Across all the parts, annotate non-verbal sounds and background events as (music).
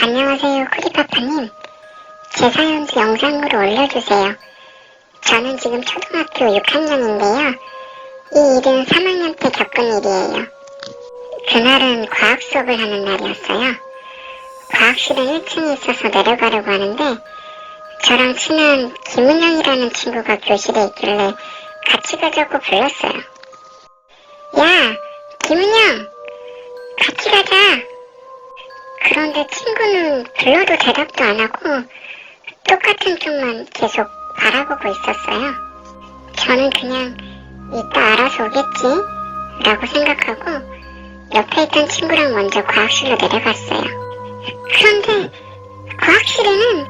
안녕하세요, 쿠리파파님. 제 사연도 영상으로 올려주세요. 저는 지금 초등학교 6학년인데요. 이 일은 3학년 때 겪은 일이에요. 그날은 과학 수업을 하는 날이었어요. 과학실은 1층에 있어서 내려가려고 하는데, 저랑 친한 김은영이라는 친구가 교실에 있길래 같이 가자고 불렀어요. 야, 김은영! 같이 가자! 그런데 친구는 불러도 대답도 안 하고 똑같은 쪽만 계속 바라보고 있었어요. 저는 그냥 이따 알아서 오겠지 라고 생각하고 옆에 있던 친구랑 먼저 과학실로 내려갔어요. 그런데 과학실에는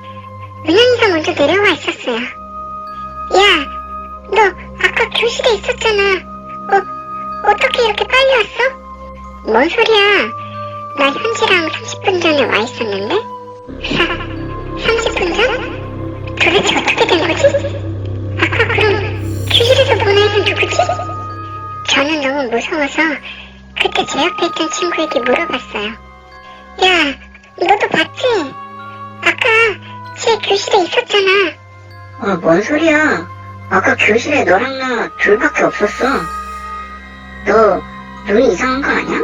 은영이가 먼저 내려와 있었어요. 야, 너 아까 교실에 있었잖아. 어, 어떻게 이렇게 빨리 왔어? 뭔 소리야? 나 현지랑 30분 전에 와 있었는데? (laughs) 사, 30분 전? 도대체 어떻게 된 거지? 아까 그럼 교실에서 본 아이는 누구지? 저는 너무 무서워서 그때 제 옆에 있던 친구에게 물어봤어요. 야, 너도 봤지? 아까 제 교실에 있었잖아. 어, 뭔 소리야? 아까 교실에 너랑 나 둘밖에 없었어. 너 눈이 이상한 거 아니야?